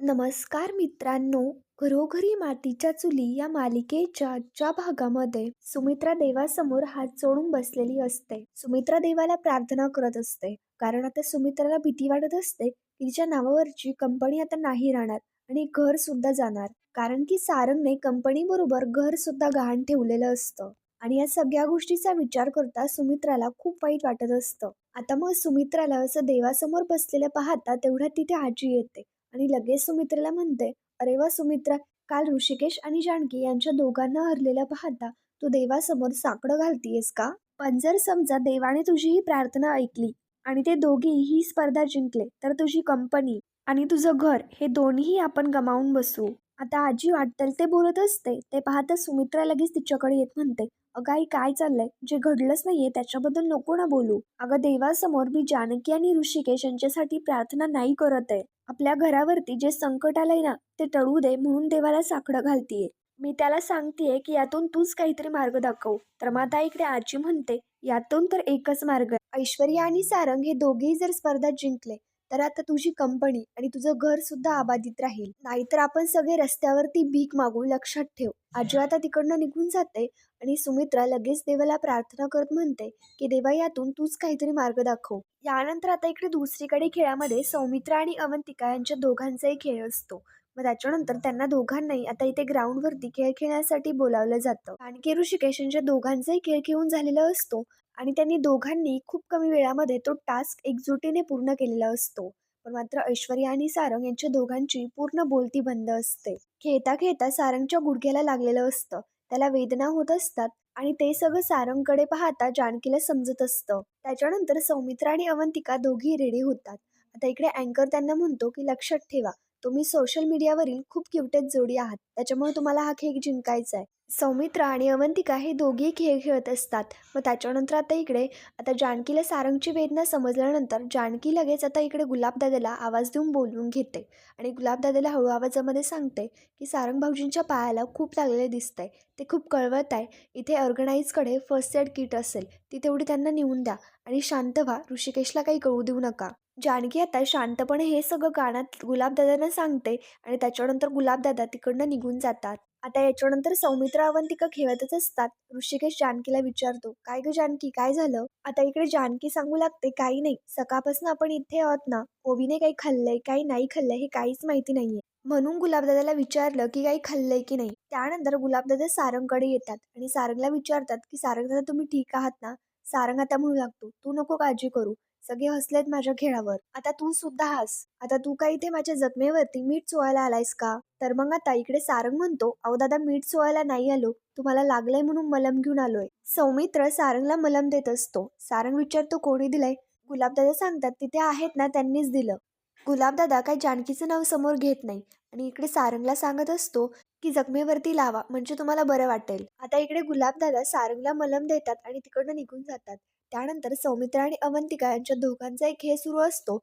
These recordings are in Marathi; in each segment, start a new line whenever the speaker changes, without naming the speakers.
नमस्कार मित्रांनो घरोघरी मातीच्या चुली या मालिकेच्या ज्या भागामध्ये सुमित्रा देवासमोर हात जोडून बसलेली असते. सुमित्रा देवाला प्रार्थना करत असते. कारण आता सुमित्राला भीती वाटत असते की तिच्या नावावरची कंपनी आता नाही राहणार आणि घर सुद्धा जाणार. कारण की सारंगने कंपनी बरोबर घर सुद्धा गहाण ठेवलेलं असतं. आणि या सगळ्या गोष्टीचा विचार करता सुमित्राला खूप वाईट वाटत असतं. आता मग सुमित्राला असं देवासमोर बसलेलं पाहता तेवढ्या तिथे आजी येते. आणि लगेच सुमित्राला म्हणते अरे वा सुमित्रा काल ऋषिकेश आणि जानकी यांच्या दोघांना हरलेल्या पाहता तू देवासमोर साकडं घालतीयस का? पण जर समजा देवाने तुझी ही प्रार्थना ऐकली आणि ते दोघी ही स्पर्धा जिंकले तर तुझी कंपनी आणि तुझं घर हे दोन्ही आपण गमावून बसू. आता आजी वाटेल ते बोलत असते ते पाहता सुमित्रा लगेच तिच्याकडे येत म्हणते अगं आई काय चाललंय? जे घडलंच नाहीये त्याच्याबद्दल नको ना बोलू. अगं देवासमोर मी जानकी आणि ऋषिकेश यांच्यासाठी प्रार्थना नाही करत आहे. आपल्या घरावरती जे संकट आलंय ना ते टळू दे म्हणून देवाला साकडं घालतीये. मी त्याला सांगतेय की यातून तूच काहीतरी मार्ग दाखव. तर माता इकडे आजी म्हणते यातून तर एकच मार्ग ऐश्वर्या आणि सारंग हे दोघेही जर स्पर्धा जिंकले तर आता तुझी कंपनी आणि तुझं घर सुद्धा आबादित राहील. नाहीतर आपण सगळे रस्त्यावरती भीक मागू लक्षात ठेव. आजी आता तिकडनं निघून जाते आणि सुमित्रा लगेच देवाला प्रार्थना करत म्हणते की देवा यातून तूच काहीतरी मार्ग दाखव. यानंतर आता इकडे दुसरीकडे खेळामध्ये सौमित्रा आणि अवंतिका यांच्या दोघांचाही खेळ असतो. मग त्याच्यानंतर त्यांना दोघांनाही आता इथे ग्राउंडवरती खेळ खेळण्यासाठी बोलावलं जातं. आणखी ऋषिकेश यांच्या दोघांचाही खेळ खेळून झालेला असतो. आणि त्यांनी दोघांनी खूप कमी वेळामध्ये तो टास्क एकजुटीने पूर्ण केलेला असतो. पण मात्र ऐश्वर्या आणि सारंग यांच्या दोघांची पूर्ण बोलती बंद असते. खेळता खेळता सारंगच्या गुडघ्याला लागलेलं असतं. त्याला वेदना होत असतात आणि ते सगळं सारंगकडे पाहता जानकीला समजत असतं. त्याच्यानंतर सौमित्रा आणि अवंतिका दोघी रेडी होतात. आता इकडे अँकर त्यांना म्हणतो की लक्षात ठेवा. तुम्ही सोशल मीडियावरील खूप क्युटेज जोडी आहात. त्याच्यामुळे तुम्हाला हा खेळ जिंकायचा आहे. सौमित्रा आणि अवंतिका हे दोघेही खेळ खेळत असतात. मग त्याच्यानंतर आता इकडे आता जानकीला सारंगची वेदना समजल्यानंतर जानकी लगेच आता इकडे गुलाबदादाला आवाज देऊन बोलवून घेते. आणि गुलाबदादाला हळू आवाजामध्ये सांगते की सारंग भाऊजींच्या पायाला खूप लागलेले दिसत आहे ते खूप कळवत आहे. इथे ऑर्गनाईजकडे फर्स्ट एड किट असेल. ती तेवढी त्यांना नेऊन द्या. आणि शांत व्हा. ऋषिकेशला काही कळू देऊ नका. जानकी आता शांतपणे हे सगळं कानात गुलाबदादांना सांगते आणि त्याच्यानंतर गुलाबदादा तिकडनं निघून जातात. आता याच्यानंतर सौमित्र अवंतिका खेळतच असतात. ऋषिकेश जानकीला विचारतो काय ग जानकी काय झालं? आता इकडे जानकी सांगू लागते काही नाही. सकाळपासून आपण इथे आहोत ना. ओवीने काही खाल्लंय काही नाही खाल्लंय हे काहीच माहिती नाहीये. म्हणून गुलाबदादाला विचारलं की काही खाल्लंय की नाही. त्यानंतर गुलाबदादा सारंगकडे येतात आणि सारंगला विचारतात की सारंग दादा तुम्ही ठीक आहात ना? सारंग आता म्हणू लागतो तू नको काळजी करू. सगळे हसलेत माझ्या खेळावर. आता तू सुद्धा हस. आता तू काय इथे माझ्या जखमेवरती मीठ चोळायला आलायस का? तर मग आता इकडे सारंग म्हणतो अहो दादा मीठ चोळायला नाही आलो. तुम्हाला लागलंय म्हणून मलम घेऊन आलोय. सौमित्र सारंगला मलम देत असतो. सारंग विचारतो कोणी दिलंय? गुलाबदादा सांगतात तिथे आहेत ना त्यांनीच दिलं. गुलाबदादा काय जानकीचं नाव समोर घेत नाही आणि इकडे सारंगला सांगत असतो की जखमेवरती लावा म्हणजे तुम्हाला बरं वाटेल. आता इकडे गुलाबदादा सारंगला मलम देतात आणि तिकडनं निघून जातात. त्यानंतर सौमित्रा आणि अवंतिका यांच्या दोघांचा एक खेळ सुरू असतो.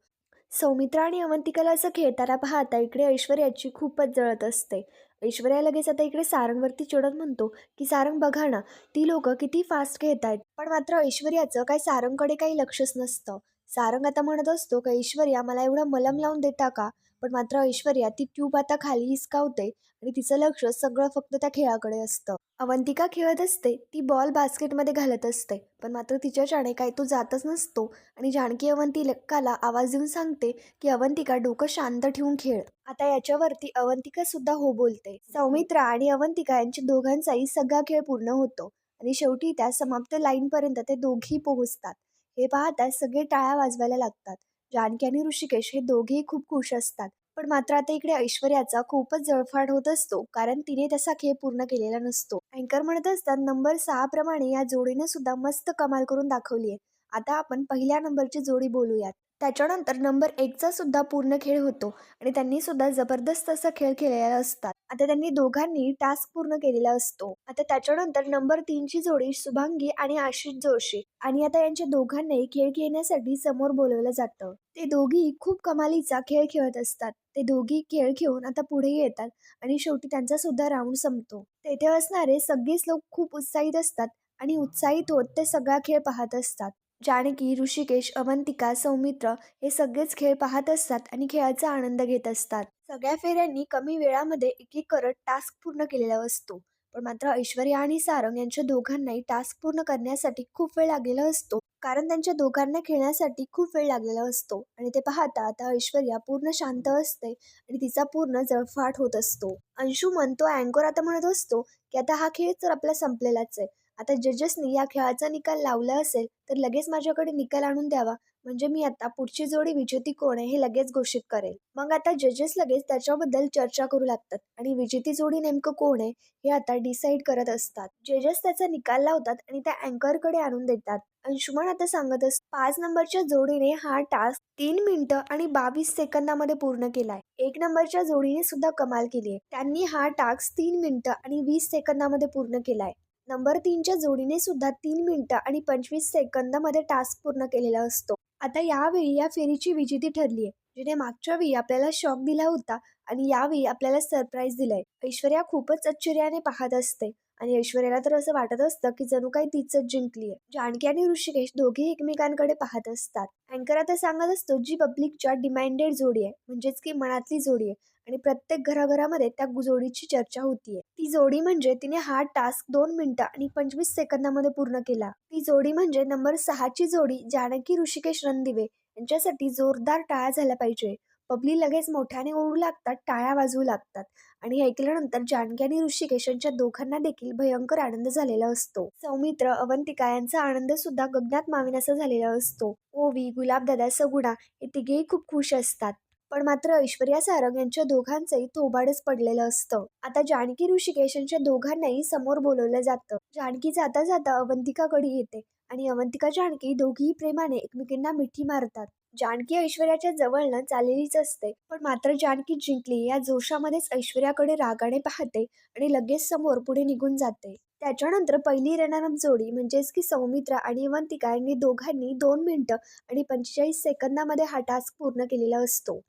सौमित्रा आणि अवंतिकाला असं खेळताना पाहता इकडे ऐश्वर्याची खूपच जळत असते. ऐश्वर्या लगेच आता इकडे सारंगवरती चिडत म्हणतो की सारंग बघा ना ती लोक किती फास्ट खेळत आहेत पण मात्र ऐश्वर्याचं काय सारंगकडे काही लक्षच नसतं. सारंग आता म्हणत असतो का ऐश्वर्या मला एवढं मलम लावून देता का? पण मात्र ऐश्वर्या ती ट्यूब आता खाली हिसकावते आणि तिचं लक्ष सगळं फक्त त्या खेळाकडे असतं. अवंतिका खेळत असते ती बॉल बास्केटमध्ये घालत असते पण मात्र तिच्याच्याने काय तो जातच नसतो आणि जानकी अवंतिकाला आवाज देऊन सांगते की अवंतिका डोकं शांत ठेवून खेळ. आता याच्यावरती अवंतिका सुद्धा हो बोलते. सौमित्रा आणि अवंतिका यांच्या दोघांचाही सगळा खेळ पूर्ण होतो आणि शेवटी त्या समाप्त लाईनपर्यंत ते दोघी पोहोचतात. हे पाहता सगळे टाळ्या वाजवायला लागतात. जानकी आणि ऋषिकेश हे दोघेही खूप खुश असतात. पण मात्र आता इकडे ऐश्वर्याचा खूपच जळफाट होत असतो कारण तिने तसा खेळ पूर्ण केलेला नसतो. अँकर म्हणत असतात नंबर सहा प्रमाणे या जोडीने सुद्धा मस्त कमाल करून दाखवली आहे आता आपण पहिल्या नंबरची जोडी बोलूयात. त्याच्यानंतर नंबर एकचा सुद्धा पूर्ण खेळ होतो. आणि त्यांनी सुद्धा जबरदस्त असा खेळ खेळलेला असतात. आता त्यांनी दोघांनी टास्क पूर्ण केलेला असतो. आता त्याच्यानंतर नंबर तीनची जोडी शुभांगी आणि आशिष जोशी. आणि आता यांच्या दोघांनाही खेळ खेळण्यासाठी समोर बोलवलं जातं. ते दोघी खूप कमालीचा खेळ खेळत असतात. ते दोघी खेळ खेळून आता पुढे येतात आणि शेवटी त्यांचा सुद्धा राऊंड संपतो. तेथे असणारे सगळेच लोक खूप उत्साहित असतात आणि उत्साहित होत ते सगळा खेळ पाहत असतात. जानकी ऋषिकेश अवंतिका सौमित्र हे सगळेच खेळ पाहत असतात आणि खेळाचा आनंद घेत असतात. सगळ्या फेऱ्यांनी कमी वेळामध्ये एक एक करत टास्क पूर्ण केलेला असतो. पण मात्र ऐश्वर्या आणि सारंग यांच्या दोघांनाही टास्क पूर्ण करण्यासाठी खूप वेळ लागलेला असतो. कारण त्यांच्या दोघांना खेळण्यासाठी खूप वेळ लागलेला असतो. आणि ते पाहता आता ऐश्वर्या पूर्ण शांत असते आणि तिचा पूर्ण जळफाट होत असतो. अंशू म्हणतो अँकोर आता म्हणत असतो की आता हा खेळ तर आपला संपलेलाच आहे. आता जजेसनी या खेळाचा निकाल लावला असेल तर लगेच माझ्याकडे निकाल आणून द्यावा. म्हणजे मी आता पुढची जोडी विजेती कोण आहे हे लगेच घोषित करेल. मग आता जजेस लगेच त्याच्याबद्दल चर्चा करू लागतात आणि विजेती जोडी नेमकं कोण आहे हे आता डिसाईड करत असतात. जजेस त्याचा निकाल लावतात आणि त्या अँकरकडे आणून देतात. अंशुमन आता सांगत असत पाच नंबरच्या जोडीने हा टास्क तीन मिनिटं आणि बावीस सेकंदामध्ये पूर्ण केलाय. एक नंबरच्या जोडीने सुद्धा कमाल केली आहे त्यांनी हा टास्क तीन मिनिटं आणि वीस सेकंदामध्ये पूर्ण केलाय. नंबर तीनच्या जोडीने सुद्धा तीन मिनिटं आणि पंचवीस सेकंदामध्ये टास्क पूर्ण केलेला असतो. आता यावेळी या फेरीची विजेती ठरली आहे जिने मागच्या वेळी आपल्याला शॉक दिला होता आणि यावेळी आपल्याला सरप्राईज दिलाय. ऐश्वर्या खूपच आश्चर्याने पाहत असते आणि ऐश्वर्याला तर असं वाटत असतं की जणू काही तीच जिंकली आहे जानकी आणि ऋषिकेश दोघे एकमेकांकडे पाहत असतात. अँकर आता सांगत असतो जी पब्लिकच्या डिमांडेड जोडी आहे म्हणजेच की मनातली जोडी आहे आणि प्रत्येक घराघरामध्ये त्या जोडीची चर्चा होतीये. ती जोडी म्हणजे तिने हा टास्क दोन मिनिटं आणि पंचवीस सेकंदामध्ये पूर्ण केला. ती जोडी म्हणजे नंबर सहाची जोडी जानकी ऋषिकेश रणदिवे यांच्यासाठी जोरदार टाळा झाला पाहिजे. पब्लिक लगेच मोठ्याने ओढू लागतात टाळ्या वाजवू लागतात आणि ऐकल्यानंतर जानकी आणि ऋषिकेश यांच्या दोघांना देखील भयंकर आनंद झालेला असतो. सौमित्र अवंतिका यांचा आनंद सुद्धा गगनात माविनासा झालेला असतो. ओवी गुलाबदादा सगुणा हे तिघेही खूप खुश असतात. पण मात्र ऐश्वर्या सारंग यांच्या दोघांचंही थोबाडच पडलेलं असतं. आता जानकी ऋषिकेश यांच्या दोघांनाही समोर बोलवलं जातं. जानकी जाता जाता अवंतिकाकडे येते आणि अवंतिका जानकी दोघीही प्रेमाने एकमेकींना मिठी मारतात. जानकी ऐश्वर्याच्या जवळनं चाललेलीच असते पण मात्र जानकी जिंकली. या जोशामध्येच ऐश्वर्याकडे रागाने पाहते आणि लगेच समोर पुढे निघून जाते. त्याच्यानंतर पहिली रनरअप जोडी म्हणजेच की सौमित्रा आणि अवंतिका यांनी दोघांनी दोन मिनिटं आणि पंचेचाळीस सेकंदामध्ये हा टास्क पूर्ण केलेला असतो.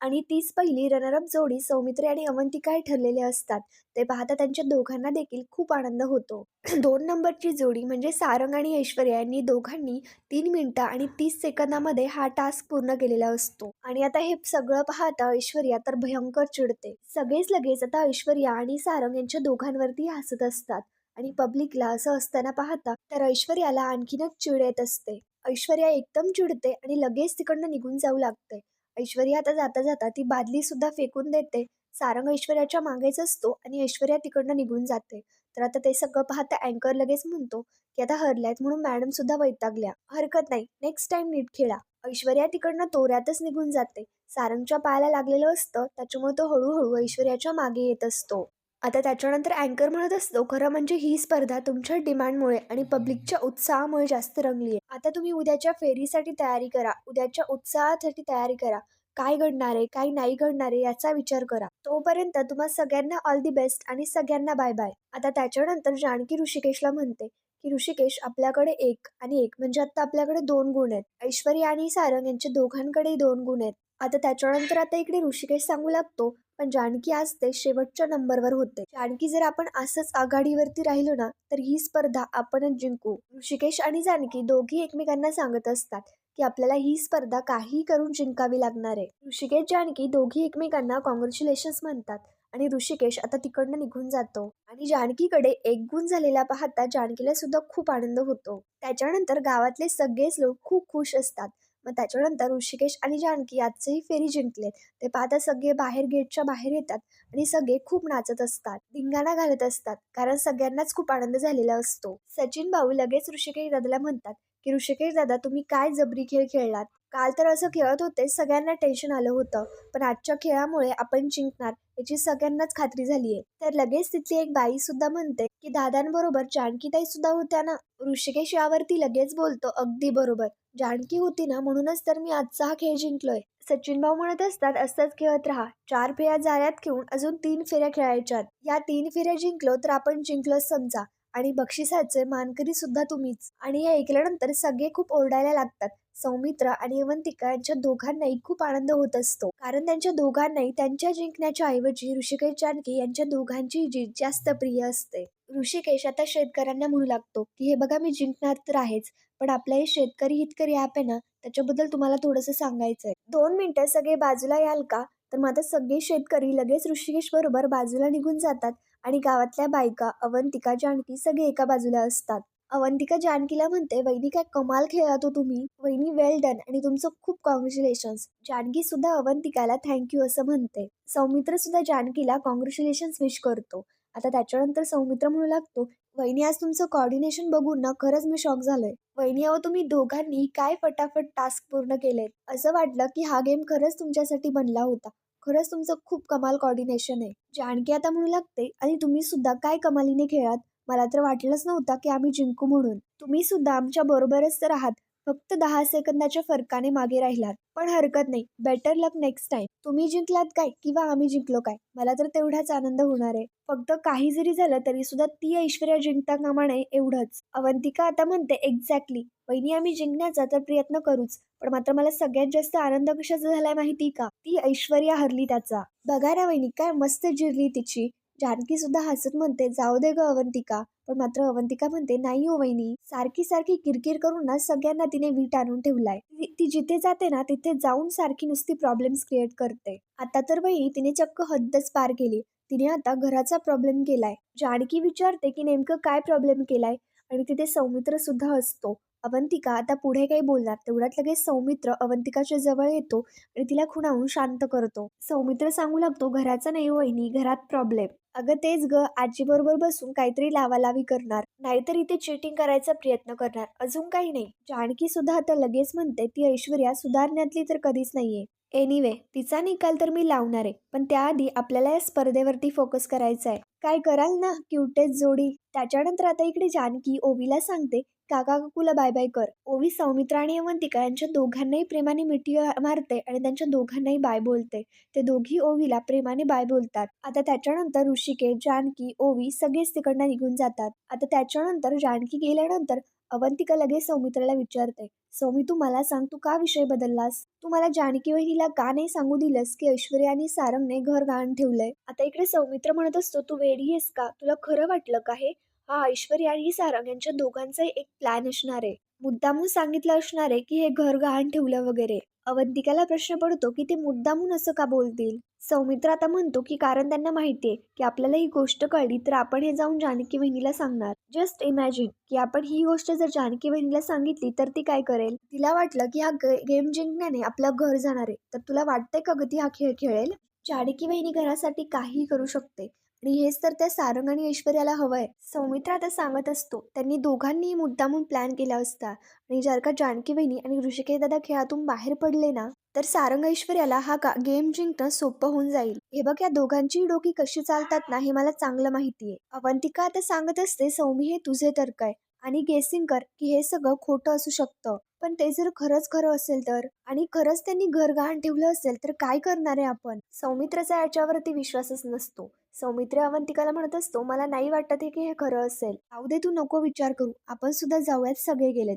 आणि तीच पहिली रनरअप जोडी सौमित्री आणि अवंतिका ठरलेले असतात. ते पाहता त्यांच्या दोघांना देखील खूप आनंद होतो. दोन नंबरची जोडी म्हणजे सारंग आणि ऐश्वर्या यांनी दोघांनी तीन मिनिटं आणि तीस सेकंदामध्ये हा टास्क पूर्ण केलेला असतो. आणि आता हे सगळं पाहता ऐश्वर्या तर भयंकर चिडते. सगळेच लगेच आता ऐश्वर्या आणि सारंग यांच्या दोघांवरती हसत असतात. आणि पब्लिकला असं असताना पाहता तर ऐश्वर्याला आणखीनच चिड येत असते. ऐश्वर्या एकदम चिडते आणि लगेच तिकडनं निघून जाऊ लागते. ऐश्वर्या आता जाता जाता ती बादली सुद्धा फेकून देते. सारंग ऐश्वर्याच्या मागेच असतो आणि ऐश्वर्या तिकडनं निघून जाते. तर आता ते सगळं पाहता अँकर लगेच म्हणतो की आता हरल्यात म्हणून मॅडम सुद्धा वैतागल्या. हरकत नाही. नेक्स्ट टाइम नीट खेळा. ऐश्वर्या तिकडनं तोऱ्यातच निघून जाते. सारंगच्या पायाला लागलेलं असतं. त्याच्यामुळे तो हळूहळू ऐश्वर्याच्या मागे येत असतो. आता त्याच्यानंतर अँकर म्हणत असतो खरं म्हणजे ही स्पर्धा तुमच्या डिमांडमुळे आणि पब्लिकच्या उत्साहामुळे जास्त रंगली आहे आता तुम्ही उद्याच्या फेरीसाठी तयारी करा. उद्याच्या उत्साहासाठी तयारी करा. काय घडणार आहे काय नाही घडणार आहे याचा विचार करा. तोपर्यंत तुम्हा सगळ्यांना ऑल दी बेस्ट आणि सगळ्यांना बाय बाय आता त्याच्यानंतर जानकी ऋषिकेशला म्हणते की ऋषिकेश आपल्याकडे एक आणि एक म्हणजे आता आपल्याकडे दोन गुण आहेत. ऐश्वर्या आणि सारंग यांच्या दोघांकडे दोन गुण आहेत. आता त्याच्यानंतर आता इकडे ऋषिकेश सांगू लागतो पण जानकी आज ते शेवटच्या नंबरवर होते. जानकी जर आपण असंच आघाडीवरती राहिलो ना तर ही स्पर्धा आपणच जिंकू. ऋषिकेश आणि जानकी दोघी एकमेकांना सांगत असतात की आपल्याला ही स्पर्धा काही करून जिंकावी लागणार आहे. ऋषिकेश जानकी दोघी एकमेकांना कॉंग्रॅच्युलेशन्स म्हणतात आणि ऋषिकेश आता तिकडनं निघून जातो. आणि जानकीकडे एक गुण झालेला पाहता जानकीला सुद्धा खूप आनंद होतो. त्याच्यानंतर गावातले सगळेच लोक खूप खुश असतात. मग त्याच्यानंतर ऋषिकेश आणि जानकी आजचीही फेरी जिंकलेत. ते पाहता सगळे बाहेर गेटच्या बाहेर येतात आणि सगळे खूप नाचत असतात धिंगाणा घालत असतात कारण सगळ्यांनाच खूप आनंद झालेला असतो. सचिन भाऊ लगेच ऋषिकेश दादाला म्हणतात की ऋषिकेश दादा तुम्ही काय जबरी खेळ खेळलात? काल तर असं खेळत होते सगळ्यांना टेन्शन आलं होतं. पण आजच्या खेळामुळे आपण जिंकणार याची सगळ्यांनाच खात्री झाली आहे तर लगेच तिथली एक बाई सुद्धा म्हणते की दादांबरोबर जानकीताई सुद्धा होत्या ना? ऋषिकेश यावरती लगेच बोलतो अगदी बरोबर. जानकी होती ना म्हणूनच तर मी आजचा हा खेळ जिंकलोय. सचिन भाऊ म्हणत असतात असंच खेळत राहा. चार फेऱ्या जाळ्यात घेऊन अजून तीन फेऱ्या खेळायच्यात. या तीन फेऱ्या जिंकलो तर आपण जिंकलोच समजा. आणि बक्षिसाचे मानकरी सुद्धा तुम्हीच. आणि हे ऐकल्यानंतर सगळे खूप ओरडायला लागतात. सौमित्र आणि अवंतिका यांच्या दोघांनाही खूप आनंद होत असतो. कारण त्यांच्या दोघांनाही त्यांच्या जिंकण्याच्या ऐवजी ऋषिकेश जानकी यांच्या दोघांची जीत जास्त प्रिय असते. ऋषिकेश आता शेतकऱ्यांना म्हणू लागतो की हे बघा मी जिंकणार तर आहेच पण आपलं हे शेतकरी हितकरी ॲप आहे ना त्याच्याबद्दल तुम्हाला थोडंसं सांगायचं आहे दोन मिनटं सगळे बाजूला याल का? तर मग आता सगळे शेतकरी लगेच ऋषिकेश बरोबर बाजूला निघून जातात. आणि गावातल्या बायका अवंतिका जानकी सगळे एका बाजूला असतात. अवंतिका जानकीला म्हणते वहिनी काय कमाल खेळला तो तुम्ही. वहिनी वेल डन आणि तुमचं खूप कॉंग्रॅच्युलेशन्स जानकी सुद्धा अवंतिकाला थँक्यू असं म्हणते. सौमित्र सुद्धा जानकीला कॉंग्रॅच्युलेशन्स विश करतो. आता त्याच्यानंतर सौमित्र म्हणू लागतो वहिनी आज तुमचं कॉर्डिनेशन बघून ना खरंच मी शॉक झालोय. वहिनी अहो तुम्ही दोघांनी काय फटाफट टास्क पूर्ण केलेत? असं वाटलं की हा गेम खरंच तुमच्यासाठी बनला होता. खरंच तुमचं खूप कमाल कॉर्डिनेशन आहे. जानकी आता म्हणू लागते आणि तुम्ही सुद्धा काय कमालीने खेळात? मला तर वाटलंच नव्हतं की आम्ही जिंकू म्हणून. तुम्ही सुद्धा आमच्या बरोबरच तर आहात. फक्त दहा सेकंदाच्या फरकाने मागे राहिलात. पण हरकत नाही. बेटर लक नेक्स्ट टाइम तुम्ही जिंकलात काय? किंवा आम्ही जिंकलो काय? मला तर तेवढाच आनंद होणार आहे. फक्त काही जरी झालं तरी सुद्धा ती ऐश्वर्या जिंकता कामा नये एवढंच. अवंतिका आता म्हणते एक्झॅक्टली वहिनी आम्ही जिंकण्याचा तर प्रयत्न करूच. पण मात्र मला सगळ्यात जास्त आनंद कशाचा झालाय माहिती का? ती ऐश्वर्या हरली त्याचा. बघा ना वहिनी काय मस्त जिरली तिची. जानकी सुद्धा हसत म्हणते जाऊ दे ग अवंतिका. पण मात्र अवंतिका म्हणते नाही हो वहिनी सारखी सारखी किरकिर करून ना सगळ्यांना तिने वीट आणून ठेवलाय. ती- ती जिथे जाते ना तिथे जाऊन सारखी नुसती प्रॉब्लेम्स क्रिएट करते. आता तर वहिनी तिने चक्क हद्दच पार केली. तिने आता घराचा प्रॉब्लेम केलाय. जानकी विचारते की नेमकं काय प्रॉब्लेम केलाय? आणि तिथे सौमित्र सुद्धा असतो. अवंतिका आता पुढे काही बोलणार तेवढ्यात लगेच सौमित्र अवंतिकाच्या जवळ येतो आणि तिला खुणावून शांत करतो. सौमित्र सांगू लागतो घराचा नाही हो वहिनी घरात प्रॉब्लेम अगं तेच ग आजीबरोबर बसून काहीतरी लावालावी करणार. नाहीतर इथे चिटिंग करायचा प्रयत्न करणार. अजून काही नाही. जानकी सुद्धा आता लगेच म्हणते ती ऐश्वर्या सुधारण्यातली तर कधीच नाहीये. एनिवे तिचा निकाल तर मी लावणार आहे. पण त्याआधी आपल्याला या स्पर्धेवरती फोकस करायचा आहे काय कराल ना क्युटेज जोडी. त्याच्यानंतर आता इकडे जानकी ओवीला सांगते काका काकूला बाय बाय कर. ओवी सौमित्र आणि अवंतिका यांच्या दोघांनाही प्रेमाने मिठी मारते आणि त्यांच्या दोघांनाही बाय बोलते. ते दोघी ओवीला प्रेमाने बाय बोलतात. आता त्याच्यानंतर ऋषिकेश जानकी ओवी सगळेच तिकडनं निघून जातात. आता त्याच्यानंतर जानकी गेल्यानंतर अवंतिका लगेच सौमित्राला विचारते सौमी तू मला सांग तू का विषय बदललास? तू मला जानकी वहिनीला का नाही सांगू दिलंस की ऐश्वर्या आणि सारंगने घर गहाण ठेवलंय? आता इकडे सौमित्र म्हणत असतो तू वेडी आहेस का? तुला खरं वाटलं का हे? हा ऐश्वर्या आणि सारंग यांच्या दोघांचा एक प्लॅन असणार आहे. मुद्दामून सांगितलं असणार आहे की हे घर गहाण ठेवलं वगैरे. अवंतिकाला प्रश्न पडतो की ते मुद्दामून असं का बोलतील? सौमित्र आता म्हणतो की कारण त्यांना माहितीये की आपल्याला ही गोष्ट कळली तर आपण हे जाऊन जानकी बहिणीला सांगणार. जस्ट इमॅजिन की आपण ही गोष्ट जर जानकी बहिणीला सांगितली तर ती काय करेल? तिला वाटलं की हा गेम जिंकण्याने आपलं घर जाणार आहे. तर तुला वाटतंय का ग ती हा खेळ खेळेल? जानकी बहिणी घरासाठी काहीही करू शकते. आणि हेच तर त्या सारंग आणि ऐश्वर्याला हवंय. सौमित्र आता सांगत असतो त्यांनी दोघांनी मुद्दामून प्लॅन केला असता. आणि जर का जानकी वहिनी आणि ऋषिकेश दादा खेळातून बाहेर पडले ना तर सारंग ऐश्वर्याला हा का गेम जिंकणं सोपं होऊन जाईल. हे बघ या दोघांची डोकी कशी चालतात ना हे मला चांगलं माहिती आहे अवंतिका आता सांगत असते सौमी हे तुझे तर्क आहे. आणि गेसिंग कर की हे सगळं खोटं असू शकतं. पण ते जर खरंच खरं असेल तर? आणि खरंच त्यांनी घर गहाण ठेवलं असेल तर काय करणार आहे आपण? सौमित्राचा याच्यावरती विश्वासच नसतो. सौमित्र अवंतिकाला म्हणत असतो मला नाही वाटत आहे की हे खरं असेल. जाऊ दे तू नको विचार करू. आपण सुद्धा जाऊयात सगळे गेलेत.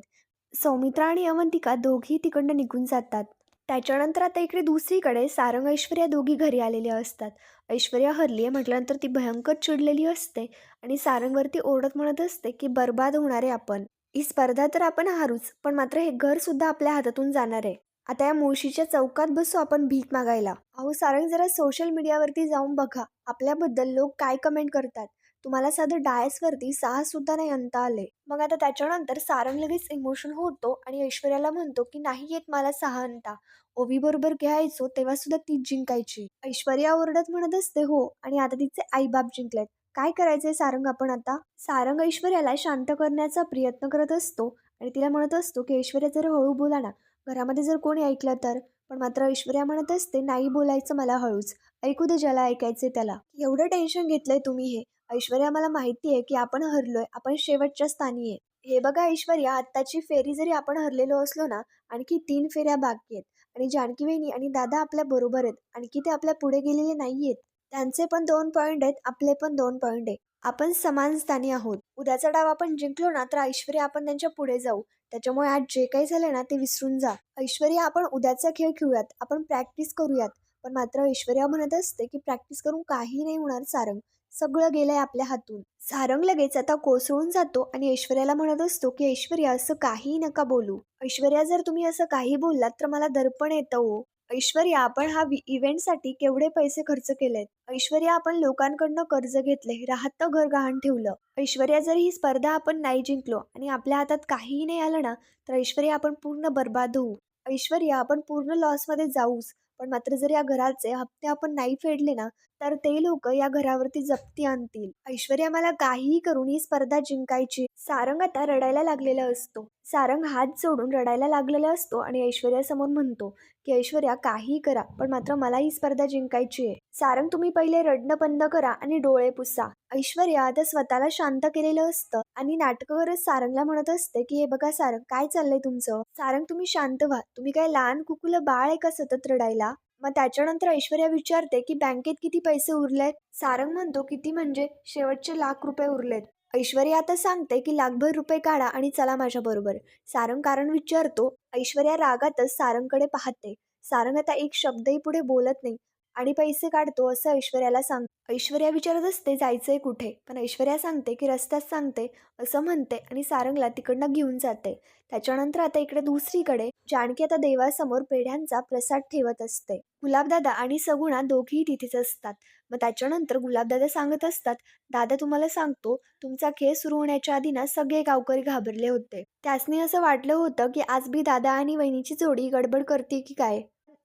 सौमित्रा आणि अवंतिका दोघी तिकडनं निघून जातात. त्याच्यानंतर आता इकडे दुसरीकडे सारंग ऐश्वर्या दोघी घरी आलेल्या असतात. ऐश्वर्या हरली आहे म्हटल्यानंतर ती भयंकर चिडलेली असते आणि सारंगवरती ओरडत म्हणत असते की बर्बाद होणार आहे आपण. ही स्पर्धा तर आपण हारूच पण मात्र हे घर सुद्धा आपल्या हातातून जाणार आहे. आता या मुळशीच्या चौकात बसू आपण भीक मागायला. अहो सारंग जरा सोशल मीडियावरती जाऊन बघा. आपल्याबद्दल लोक काय कमेंट करतात? तुम्हाला साधं डायसवरती साहस सुद्धा नाही आणता आले. मग आता त्याच्यानंतर सारंग लगेच इमोशन होतो आणि ऐश्वर्याला म्हणतो की नाही येत मला सहा आणता ओवी बरोबर घ्यायचो तेव्हा सुद्धा तीच जिंकायची. ऐश्वर्या ओरडत म्हणत असते हो. आणि आता तिचे आईबाप जिंकलेत. काय करायचंय सारंग आपण आता? सारंग ऐश्वर्याला शांत करण्याचा प्रयत्न करत असतो आणि तिला म्हणत असतो की ऐश्वर्या जर हळू बोला ना. घरामध्ये जर कोणी ऐकलं तर. पण मात्र ऐश्वर्या म्हणत असते नाही बोलायचं मला हळूच. ऐकू दे ज्याला ऐकायचे त्याला. एवढं टेन्शन घेतलंय तुम्ही हे? ऐश्वर्या मला माहिती आहे की आपण हरलोय. आपण शेवटच्या स्थानी आहे हे बघा ऐश्वर्या आत्ताची फेरी जरी आपण हरलेलो असलो ना आणखी तीन फेऱ्या बाकी आहेत. आणि जानकी वहिनी आणि दादा आपल्या बरोबर आहेत. आणखी ते आपल्या पुढे गेलेले नाही आहेत. त्यांचे पण दोन पॉईंट आहेत आपले पण दोन पॉईंट आहे आपण समान स्थानी आहोत. उद्याचा डाव आपण जिंकलो ना तर ऐश्वर्या आपण त्यांच्या पुढे जाऊ. त्याच्यामुळे आज जे काही झालं ना ते विसरून जा. ऐश्वर्या आपण उद्याचा खेळ खेळूयात. आपण प्रॅक्टिस करूयात. पण मात्र ऐश्वर्या म्हणत असते की प्रॅक्टिस करून काही नाही होणार सारंग. सगळं गेलंय आपल्या हातून. सारंग लगेच आता कोसळून जातो आणि ऐश्वर्याला म्हणत असतो की ऐश्वर्या असं काही नका बोलू. ऐश्वर्या जर तुम्ही असं काही बोललात तर मला दर्पण येतं हो ऐश्वर्या आपण हा इव्हेंटसाठी केवढे पैसे खर्च केलेत? ऐश्वर्या आपण लोकांकडनं कर्ज घेतले राहतं घर गहाण ठेवलं. ऐश्वर्या जर ही स्पर्धा आपण नाही जिंकलो आणि आपल्या हातात काहीही नाही आलं ना तर ऐश्वर्या आपण पूर्ण बर्बाद होऊ. ऐश्वर्या आपण पूर्ण लॉसमध्ये जाऊच. पण मात्र जर या घराचे हप्ते आपण नाही फेडले ना तर ते लोक या घरावरती जप्ती आणतील. ऐश्वर्या मला काहीही करून ही स्पर्धा जिंकायची. सारंग आता रडायला लागलेला असतो. सारंग हात जोडून रडायला लागलेला असतो आणि ऐश्वर्या समोर म्हणतो की ऐश्वर्या काही करा पण मात्र मला ही स्पर्धा जिंकायची आहे. सारंग तुम्ही पहिले रडणं बंद करा आणि डोळे पुसा. ऐश्वर्या आता स्वतःला शांत केलेलं असतं आणि नाटकावरच सारंगला म्हणत असते की हे बघा सारंग काय चाललंय तुमचं? सारंग तुम्ही शांत व्हा. तुम्ही काय लहान कुकुलं बाळ आहे का सतत रडायला? मग त्याच्यानंतर ऐश्वर्या विचारते की बँकेत किती पैसे उरलेत? सारंग म्हणतो किती म्हणजे? शेवटचे लाख रुपये उरलेत. ऐश्वर्या आता सांगते की लाखभर रुपये काढा आणि चला माझ्या बरोबर. सारंग कारण विचारतो ऐश्वर्या रागातच सारंगकडे पाहते. सारंग आता एक शब्दही पुढे बोलत नाही. आणि पैसे काढतो असं ऐश्वर्याला सांग ऐश्वर्या विचारत असते जायचंय कुठे? पण ऐश्वर्या सांगते की रस्त्यात सांगते असं म्हणते आणि सारंगला तिकडनं घेऊन जाते. त्याच्यानंतर आता इकडे दुसरीकडे जानकी आता देवासमोर पेढ्यांचा प्रसाद ठेवत असते. गुलाबदादा आणि सगुणा दोघेही तिथेच असतात. मग त्याच्यानंतर गुलाबदादा सांगत असतात दादा तुम्हाला सांगतो तुमचा खेळ सुरू होण्याच्या आधी ना सगळे गावकरी घाबरले होते. त्यासनी असं वाटलं होतं की आज बी दादा आणि वहिनीची जोडी गडबड करते की काय?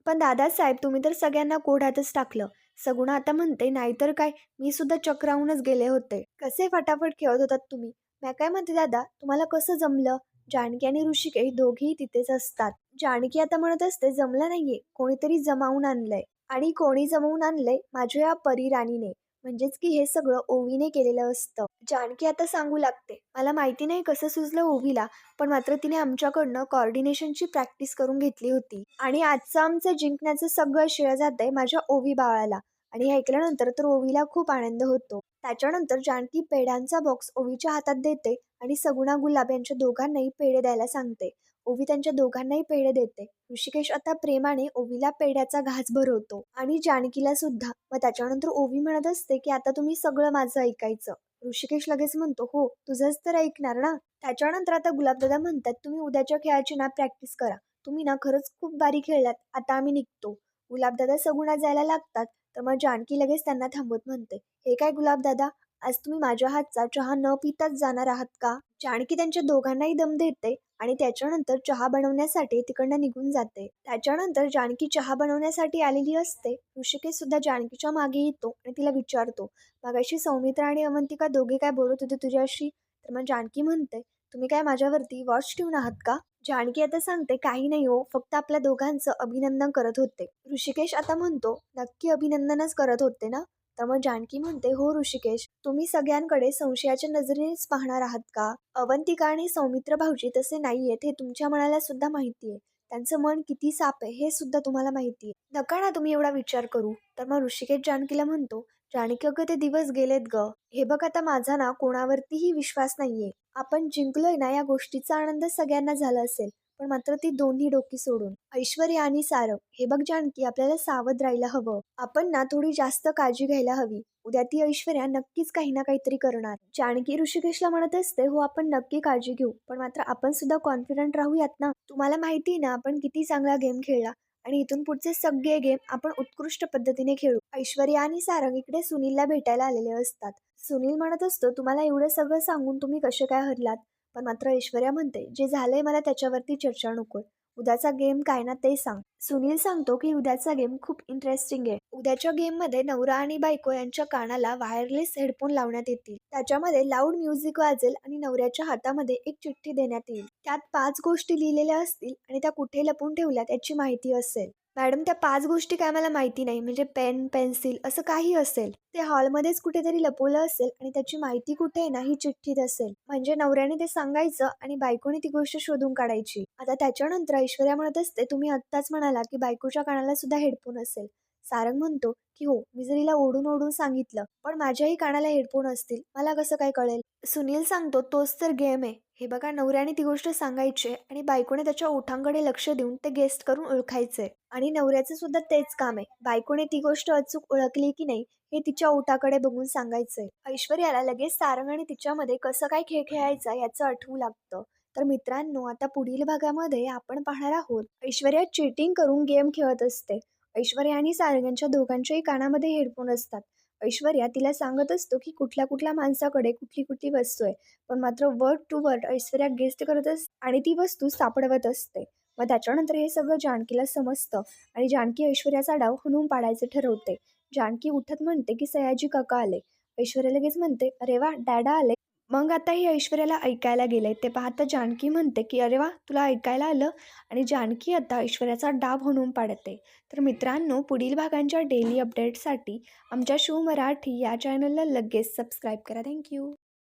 पण दादासाहेब तुम्ही तर सगळ्यांना कोढ्यातच टाकलं. सगुणा आता म्हणते नाहीतर काय? मी सुद्धा चक्रावूनच गेले होते. कसे फटाफट खेळत होतात तुम्ही? मॅ काय म्हणते दादा तुम्हाला कसं जमलं? जानकी आणि ऋषिकेश दोघेही तिथेच असतात. जानकी आता म्हणत असते जमलं नाहीये. कोणीतरी जमावून आणलंय. आणि कोणी जमवून आणलंय माझ्या या परिराणीने म्हणजेच की हे सगळं ओवीने केलेलं असतं. जानकी आता सांगू लागते. मला माहिती नाही कसं सुचलं ओवीला पण मात्र तिने आमच्याकडनं कॉर्डिनेशनची प्रॅक्टिस करून घेतली होती. आणि आजचं आमचं जिंकण्याचं सगळं श्रेय जात आहे माझ्या ओवी बाळाला. आणि हे ऐकल्यानंतर तर ओवीला खूप आनंद होतो. त्याच्यानंतर जानकी पेढ्यांचा बॉक्स ओवीच्या हातात देते आणि सगुणा गुलाब यांच्या दोघांनाही पेढे द्यायला सांगते. ओवी त्यांच्या दोघांनाही पेढे देते. ऋषिकेश आता प्रेमाने ओवीला पेढ्याचा घास भरवतो आणि जानकीला सुद्धा. मग त्याच्यानंतर ओवी म्हणत असते की आता तुम्ही सगळं माझं ऐकायचं. ऋषिकेश लगेच म्हणतो हो तुझंच तर ऐकणार ना? त्याच्यानंतर आता गुलाबदादा म्हणतात तुम्ही उद्याच्या खेळाची ना प्रॅक्टिस करा. तुम्ही ना खरंच खूप बारी खेळलात. आता आम्ही निघतो. गुलाबदादा सगुणा जायला लागतात तर मग जानकी लगेच त्यांना थांबवत म्हणते हे काय गुलाबदादा? आज तुम्ही माझ्या हातचा चहा न पिताच जाणार आहात का? जानकी त्यांच्या दोघांनाही दम देते आणि त्याच्यानंतर चहा बनवण्यासाठी तिकडनं निघून जाते. त्याच्यानंतर जानकी चहा बनवण्यासाठी आलेली असते. ऋषिकेश सुद्धा जानकीच्या मागे येतो आणि तिला विचारतो मागाशी सौमित्रा आणि अवंतिका दोघे काय बोलत होते तुझ्याशी? तर मग जानकी म्हणते तुम्ही काय माझ्यावरती वॉच ठेवून आहात का? जानकी आता सांगते काही नाही हो फक्त आपल्या दोघांचं अभिनंदन करत होते. ऋषिकेश आता म्हणतो नक्की अभिनंदनच करत होते ना? तर मग जानकी म्हणते हो ऋषिकेश तुम्ही सगळ्यांकडे संशयाच्या नजरेनेच पाहणार आहात का? अवंतिका आणि सौमित्र भाऊजी तसे नाहीयेत हे तुमच्या मनाला सुद्धा माहिती आहे. त्यांचं मन किती साप आहे हे सुद्धा तुम्हाला माहिती आहे. नका ना तुम्ही एवढा विचार करू. तर मग ऋषिकेश जानकीला म्हणतो जानकी अगं ते दिवस गेलेत ग. हे बघ आता माझा ना कोणावरतीही विश्वास नाहीये. आपण जिंकलोय ना या गोष्टीचा आनंद सगळ्यांना झाला असेल. पण मात्र ती दोन्ही डोकी सोडून. ऐश्वर्या आणि सारव हे बघ जानकी आपल्याला सावध राहायला हवं. आपण ना थोडी जास्त काळजी घ्यायला हवी. उद्या ती ऐश्वर्या नक्कीच काही ना काहीतरी करणार. जानकी ऋषिकेशला म्हणत असते हो आपण नक्की काळजी घेऊ. पण मात्र आपण सुद्धा कॉन्फिडंट राहूयात ना? तुम्हाला माहिती ना आपण किती चांगला गेम खेळला. आणि इथून पुढचे सगळे गेम आपण उत्कृष्ट पद्धतीने खेळू. ऐश्वर्या आणि सारंग इकडे सुनीलला भेटायला आलेले असतात. सुनील म्हणत असतो तुम्हाला एवढं सगळं सांगून तुम्ही कसे काय हरलात? पण मात्र ऐश्वर्या म्हणते जे झालंय मला त्याच्यावरती चर्चा नकोय. उद्याचा गेम काय ना ते सांग. सुनील सांगतो की उद्याचा गेम खूप इंटरेस्टिंग आहे. उद्याच्या गेममध्ये नवरा आणि बायको यांच्या कानाला वायरलेस हेडफोन लावण्यात येतील. त्याच्यामध्ये लाऊड म्युझिक वाजेल आणि नवऱ्याच्या हातामध्ये एक चिठ्ठी देण्यात येईल. त्यात पाच गोष्टी लिहिलेल्या असतील आणि त्या कुठे लपून ठेवल्या याची माहिती असेल. मॅडम त्या पाच गोष्टी काय मला माहिती नाही म्हणजे पेन पेन्सिल असं काही असेल ते हॉलमध्येच कुठेतरी लपवलं असेल आणि त्याची माहिती कुठे आहे ना ही चिठ्ठीत असेल. म्हणजे नवऱ्याने ते सांगायचं आणि बायकोने ती गोष्ट शोधून काढायची. आता त्याच्यानंतर ऐश्वर्या म्हणत असते तुम्ही आत्ताच म्हणाला की बायकोच्या कानाला सुद्धा हेडफोन असेल. सारंग म्हणतो की हो मी जरीला ओढून ओढून सांगितलं पण माझ्याही कानाला हेडफोन असतील मला कसं काय कळेल? सुनील सांगतो तोच तर गेम आहे. हे बघा नवऱ्याने ती गोष्ट सांगायची आहे आणि बायकोने त्याच्या ओठांकडे लक्ष देऊन ते गेस्ट करून ओळखायचे आणि नवऱ्याचं सुद्धा तेच काम आहे. बायकोने ती गोष्ट अचूक ओळखली की नाही हे तिच्या ओठाकडे बघून सांगायचंय ऐश्वर्याला लगेच सारंग आणि तिच्यामध्ये कसं काय खेळ खेळायचा याचं आठवू लागतं. तर मित्रांनो आता पुढील भागामध्ये आपण पाहणार आहोत. ऐश्वर्या चिटिंग करून गेम खेळत असते. ऐश्वर्या आणि सारंग यांच्या दोघांच्याही कानामध्ये हेडफोन असतात. ऐश्वर्या तिला सांगत असतो की कुठल्या कुठल्या माणसाकडे कुठली कुठली वस्तू आहे. पण मात्र word to word Aishwarya guest करत असते आणि ती वस्तू सापडवत असते. मग त्याच्यानंतर हे सगळं जानकीला समजतं आणि जानकी ऐश्वर्याचा डाव हणून पाडायचं ठरवते. जानकी उठत म्हणते की सयाजी काका आले. ऐश्वर्या लगेच म्हणते अरे वा डॅडा आले. मग आता ही ऐश्वर्याला ऐकायला गेले. ते पाहता जानकी म्हणते की अरे वा तुला ऐकायला आलं. आणि जानकी आता ऐश्वर्याचा डाव म्हणून पाडते. तर मित्रांनो पुढील भागांच्या डेली अपडेटसाठी आमच्या शो मराठी या चॅनलला लगेच सबस्क्राईब करा. थँक्यू